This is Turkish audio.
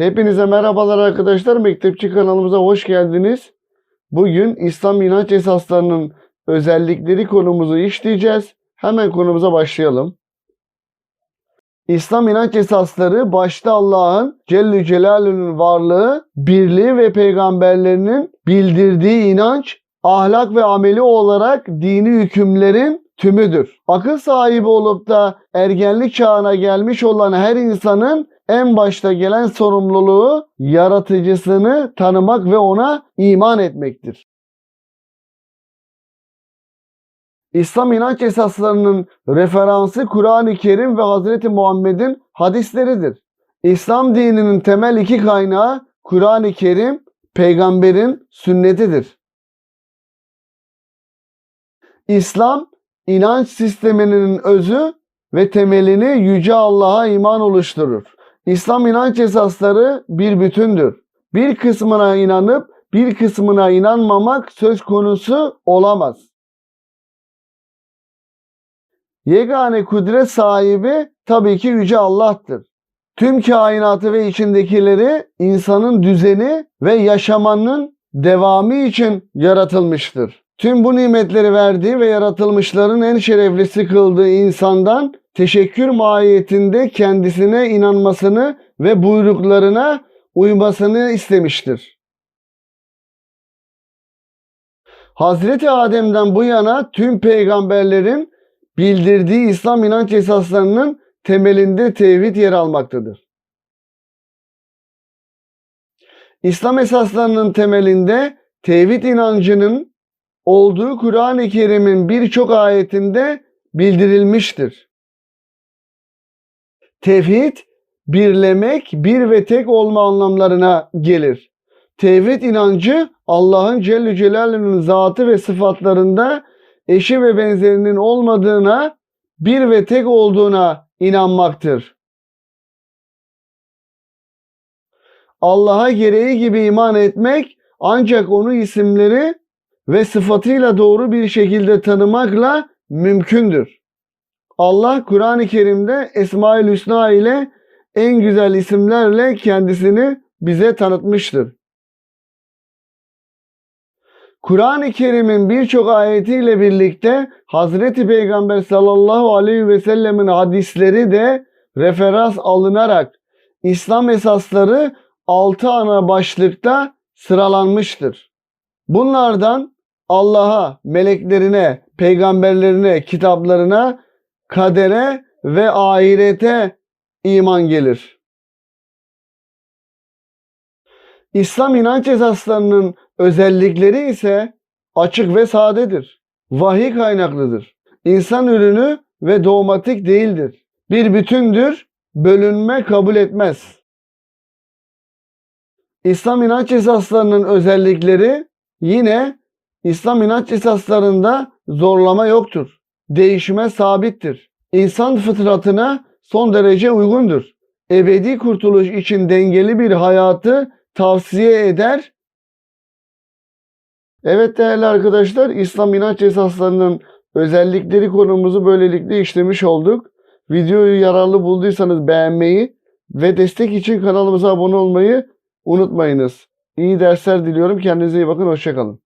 Hepinize merhabalar arkadaşlar. Mektepçi kanalımıza hoş geldiniz. Bugün İslam inanç esaslarının özellikleri konumuzu işleyeceğiz. Hemen konumuza başlayalım. İslam inanç esasları başta Allah'ın Celle Celaluhu'nun varlığı, birliği ve peygamberlerinin bildirdiği inanç, ahlak ve ameli olarak dini hükümlerin tümüdür. Akıl sahibi olup da ergenlik çağına gelmiş olan her insanın en başta gelen sorumluluğu yaratıcısını tanımak ve ona iman etmektir. İslam inanç esaslarının referansı Kur'an-ı Kerim ve Hazreti Muhammed'in hadisleridir. İslam dininin temel iki kaynağı Kur'an-ı Kerim, peygamberin sünnetidir. İslam inanç sisteminin özü ve temelini yüce Allah'a iman oluşturur. İslam inanç esasları bir bütündür. Bir kısmına inanıp bir kısmına inanmamak söz konusu olamaz. Yegane kudret sahibi tabii ki yüce Allah'tır. Tüm kainatı ve içindekileri insanın düzeni ve yaşamanın devamı için yaratılmıştır. Tüm bu nimetleri verdiği ve yaratılmışların en şereflisi kıldığı insandan teşekkür mahiyetinde kendisine inanmasını ve buyruklarına uymasını istemiştir. Hazreti Adem'den bu yana tüm peygamberlerin bildirdiği İslam inanç esaslarının temelinde tevhid yer almaktadır. İslam esaslarının temelinde tevhid inancının olduğu Kur'an-ı Kerim'in birçok ayetinde bildirilmiştir. Tevhid, birlemek, bir ve tek olma anlamlarına gelir. Tevhid inancı Allah'ın Celle Celaluhu'nun zatı ve sıfatlarında eşi ve benzerinin olmadığına, bir ve tek olduğuna inanmaktır. Allah'a gereği gibi iman etmek ancak onu isimleri ve sıfatıyla doğru bir şekilde tanımakla mümkündür. Allah Kur'an-ı Kerim'de Esma-ül Hüsna ile en güzel isimlerle kendisini bize tanıtmıştır. Kur'an-ı Kerim'in birçok ayetiyle birlikte Hazreti Peygamber sallallahu aleyhi ve sellemin hadisleri de referans alınarak İslam esasları 6 ana başlıkta sıralanmıştır. Bunlardan Allah'a, meleklerine, peygamberlerine, kitaplarına, kadere ve ahirete iman gelir. İslam inanç esaslarının özellikleri ise açık ve sadedir. Vahiy kaynaklıdır. İnsan ürünü ve dogmatik değildir. Bir bütündür, bölünme kabul etmez. İslam inanç esaslarının özellikleri yine İslam inanç esaslarında zorlama yoktur. Değişime sabittir. İnsan fıtratına son derece uygundur. Ebedi kurtuluş için dengeli bir hayatı tavsiye eder. Evet değerli arkadaşlar İslam inanç esaslarının özellikleri konumuzu böylelikle işlemiş olduk. Videoyu yararlı bulduysanız beğenmeyi ve destek için kanalımıza abone olmayı unutmayınız. İyi dersler diliyorum. Kendinize iyi bakın. Hoşçakalın.